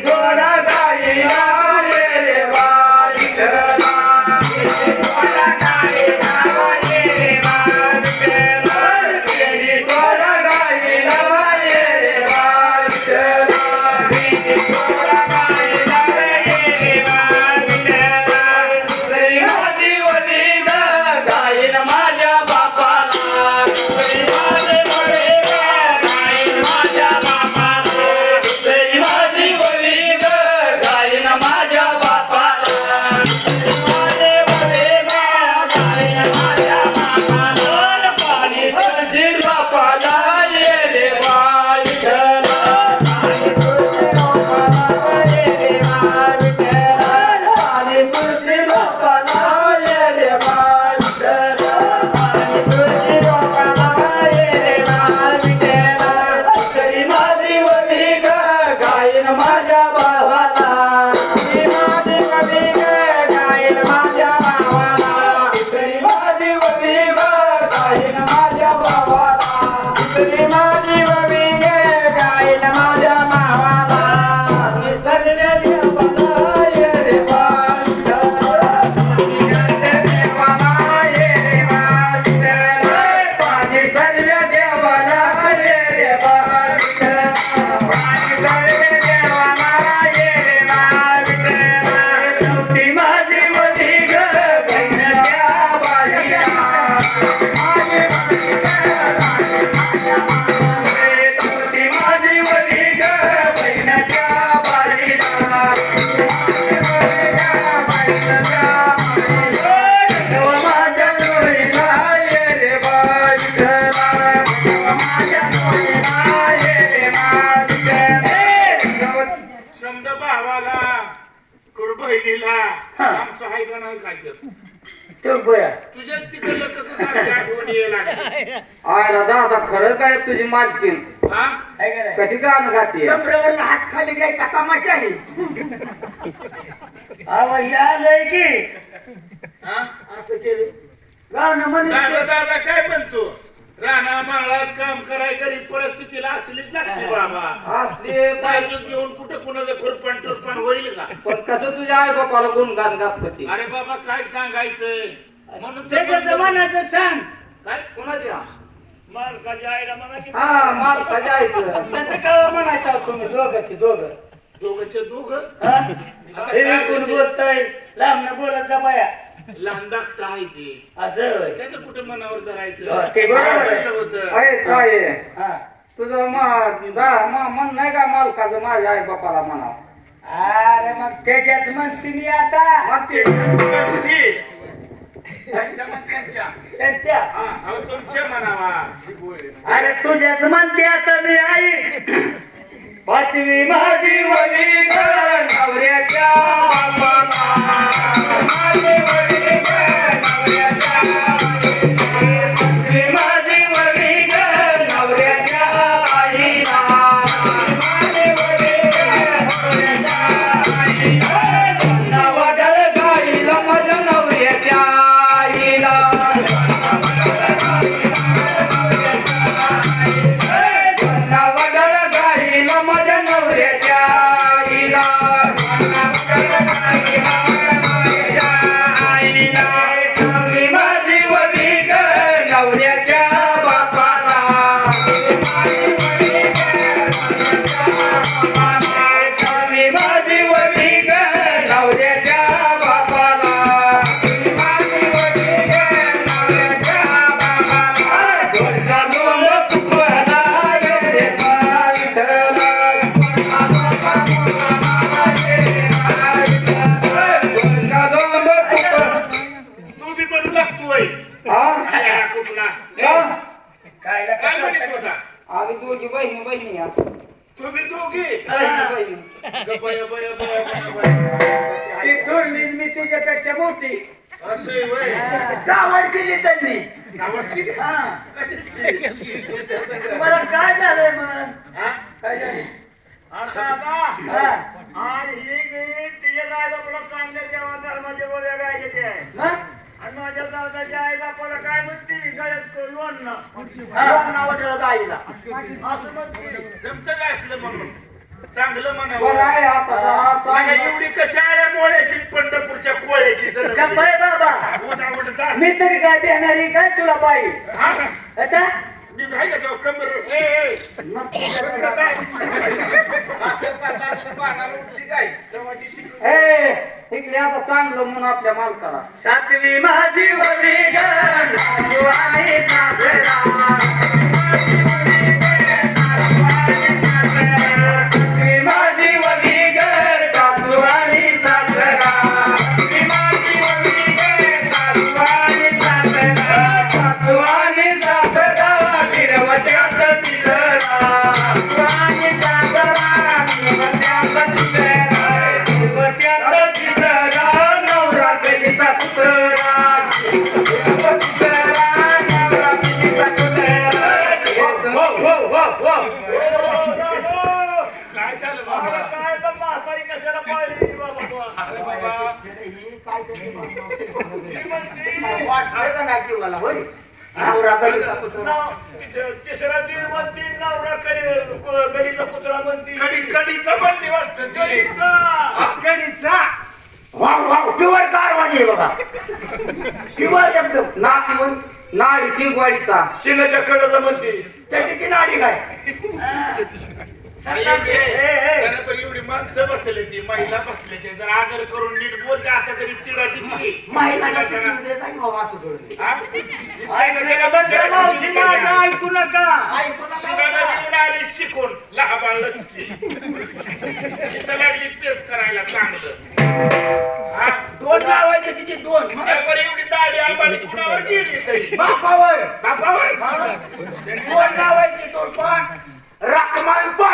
Lord, I बहिणीला. आमचं हाय का नाही काय तर? तो बया. तुझ्या तिकडलं कसं सारखी आठवण यायला लागली? आयला दादा खरं काय तुझी मालकीन हा? आहे का नाही? कशी गाणं गाते कमरेवर हात खाली घ्याय का तमाशा आहे? अहो, हे की. हा? असं केलं. गाणं म्हणत दादा दादा काय म्हणतो? राणा माळात काम कराय गरीब परिस्थितीला असलीच लागते बाबा. असले बाजू घेऊन कुठं कुणाचं खुरपण टुरपण होईल का? पण कसं तुझ्या आई बापाला गुणगान गात होती अरे बाबा काय सांगायचंय म्हणून म्हणतो. म्हणायचं सांग. काय? कुणाच्या मालकाच्या आईला म्हणा की हा त्याचं काय म्हणायचं तुम्ही दोघांचे दोघं. दोघंचे दोघं? हा? हे कोण बोलतय? लांब बोलत जा बाया. धाकटा आहे ते असं होय. त्याचं कुठं मनावर धरायचं हो, ते बरोबर आहे. होतं. काय? हा. तुझं मा- दा- मा- म्हण नाही का मालकाचं माझ्या आई बापाला म्हणावं अरे मग त्याच्याच म्हणते मी आता मग ते. त्यांच्या म्हणत्यांच्या. त्यांच्या हा, अहो, तुमच्या म्हणावा अरे तुझ्याच म्हणते आता मी आई पाचवी माझी वडी नवऱ्याच्या बापाला माझे वडील ती थोरली मी तुझ्यापेक्षा मोठी. असं व्हय. सावड केली त्यांनी. आवडली का? हा. तुम्हाला काय झालंय मग? काय झालं? हा. तिच्या चांगल्या धर्माचे बोल्या गायचे आहे हा? आणि माझ्या दादाच्या आई बापाला काय म्हणती? गळ्यात गाईला असं म्हणते. जमतं काय असलं म्हणून? चांगलं बरं म्हणावं आहे आता हा मला चांगला. एवढी कशा आल्या मोळ्याची पंढरपूरच्या कोळ्याची जर बाय बाबा. मी तरी काय देणारी काय तुला बाई हा? आता मी नाही का तेव्हा कमर ए, ए. तेव्हा ती शिकली. ए, इकडे आता चांगलं म्हणून आपल्या मालकाला सातवी माझी आणि. वाटतंय का होय तिसरा नवरा कुत्रा म्हणती कडी कडीचं म्हणली वाटतं कडीचा वाव वाव प्युअर कारवानी आहे बघा प्युअर एकदम नाती नाडी शिंगवाडीचा शिंगाच्या कडेला म्हणते त्याची नाडी काय एवढी माणसं बसले ती महिला बसले ते. जर आदर करून नीट बोलते आता तरी तिडा दिली माझं ऐकू नका. शिवाला. देऊन आली शिकून लहाबाळच की. तिथं लागली पेस करायला चांगलं. दोन लावायचे तिचे दोन. त्यावर एवढी दाढी आबाडी कुणावर गेली तरी? बापावर. बापावर? दोन लावायचे दोन पाच रकमाल पाच